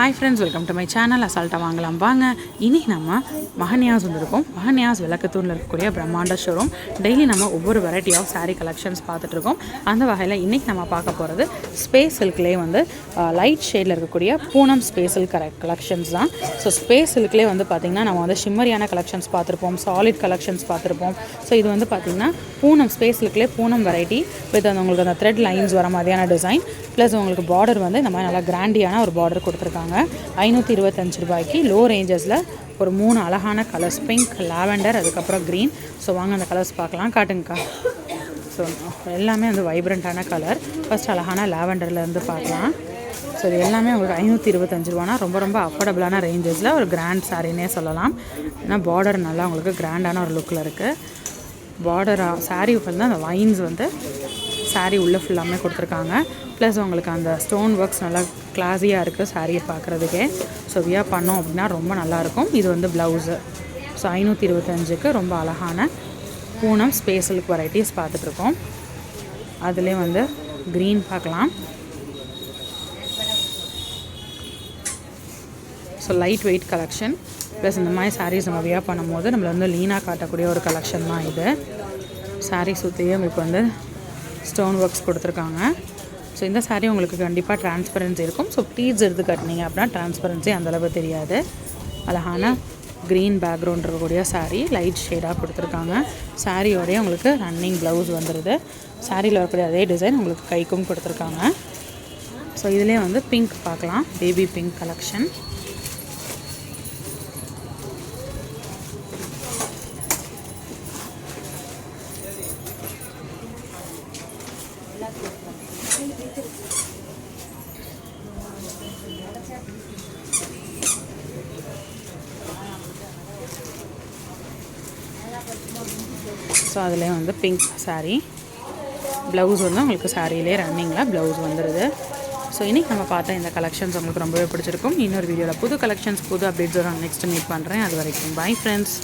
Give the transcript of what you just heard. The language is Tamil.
Hi friends welcome to my channel அசால்ட்டாக வாங்கலாம். வாங்க. இனி நம்ம மகன்யாஸ் வந்திருக்கோம். மகன்யாஸ் விளக்கத்தூரில் இருக்கக்கூடிய பிரம்மாண்ட ஷோரூம் டெய்லி நம்ம ஒவ்வொரு வெரைட்டி ஆஃப் சாரீ கலெக்ஷன்ஸ் பார்த்துட்ருக்கோம் அந்த வகையில் இன்றைக்கி நம்ம பார்க்க போகிறது ஸ்பேஸ் சில்க்லேயே வந்து லைட் ஷேடில் இருக்கக்கூடிய பூனம் ஸ்பேஸ் சில்க் கலெக்ஷன்ஸ் தான். ஸோ ஸ்பேஸ் சில்க்லேயே வந்து பார்த்திங்கன்னா நம்ம வந்து ஷிம்மரியான கலெக்ஷன்ஸ் பார்த்துருப்போம். சாலிட் கலெக்ஷன்ஸ் பார்த்துருப்போம். ஸோ இது வந்து பார்த்திங்கன்னா பூனம் ஸ்பேஸ் சில்க்லேயே பூனம் வெரைட்டி வித் அந்த உங்களுக்கு அந்த த்ரெட் லைன்ஸ் வர மாதிரியான டிசைன் ப்ளஸ் உங்களுக்கு பார்டர் வந்து இந்த மாதிரி நல்லா கிராண்டியான ஒரு பார்டர் கொடுத்துருக்காங்க. ஐநூற்றி இருபத்தஞ்சு ரூபாய்க்கு லோ ரேஞ்சஸில் ஒரு மூணு அழகான கலர்ஸ் பிங்க் லாவெண்டர் அதுக்கப்புறம் க்ரீன் ஸோ வாங்க அந்த கலர்ஸ் பார்க்கலாம். காட்டுங்கக்கா. ஸோ எல்லாமே வந்து வைப்ரண்ட்டான கலர் ஃபஸ்ட் அழகான லாவெண்டர்லேருந்து பார்க்கலாம். ஸோ இது எல்லாமே உங்களுக்கு ஐநூற்றி இருபத்தஞ்சு ரூபானா ரொம்ப ரொம்ப அஃபோர்டபுளான ரேஞ்சஸில் ஒரு கிராண்ட் சாரின்னே சொல்லலாம். ஏன்னா பார்டர் நல்லா உங்களுக்கு கிராண்டான ஒரு லுக்கில் இருக்குது பார்டராக சாரீ வந்து அந்த வைன்ஸ் வந்து சாரீ உள்ளே ஃபுல்லாமே கொடுத்துருக்காங்க. ப்ளஸ் உங்களுக்கு அந்த ஸ்டோன் ஒர்க்ஸ் நல்லா கிளாஸியாக இருக்குது சாரியை பார்க்குறதுக்கே ஸோ வியா பண்ணோம் அப்படின்னா ரொம்ப நல்லாயிருக்கும் இது வந்து ப்ளவுஸு ஸோ ஐநூற்றி இருபத்தஞ்சுக்கு ரொம்ப அழகான பூனம் ஸ்பேசலுக்கு வெரைட்டிஸ் பார்த்துட்ருக்கோம். அதிலே வந்து க்ரீன் பார்க்கலாம். So light weight collection plus இந்த மாதிரி சாரீஸ் நம்ம வியா பண்ணும்போது நம்மளை வந்து லீனாக காட்டக்கூடிய ஒரு கலெக்ஷன் தான் இது. சாரீ சுற்றியும் இப்போ வந்து ஸ்டோன் ஒர்க்ஸ் கொடுத்துருக்காங்க. ஸோ இந்த சாரீ உங்களுக்கு கண்டிப்பாக டிரான்ஸ்பரன்சி இருக்கும். ஸோ ப்ளீஸ் எடுத்து கட்டினீங்க அப்படின்னா டிரான்ஸ்பரன்சி அந்தளவு தெரியாது. அழகான க்ரீன் பேக்ரவுண்ட் இருக்கக்கூடிய சாரீ லைட் ஷேடாக கொடுத்துருக்காங்க. சாரியோடய உங்களுக்கு ரன்னிங் ப்ளவுஸ் வந்துடுது சாரியில் வரக்கூடிய அதே டிசைன் உங்களுக்கு கைக்கும் கொடுத்துருக்காங்க. ஸோ இதுலேயே வந்து பிங்க் பார்க்கலாம். பேபி பிங்க் கலெக்ஷன் ஸோ அதில் வந்து பிங்க் சாரீ ப்ளவுஸ் வந்து உங்களுக்கு சாரியிலே ரன்னிங்கில் ப்ளவுஸ் வந்துடுது ஸோ இன்றைக்கி நம்ம பார்த்த இந்த கலெக்ஷன்ஸ் உங்களுக்கு ரொம்பவே பிடிச்சிருக்கும். இன்னொரு வீடியோவில் புது கலெக்ஷன்ஸ் புது அப்டேட்ஸோட நெக்ஸ்ட் மீட் பண்ணுறேன் அது வரைக்கும் பை ஃப்ரெண்ட்ஸ்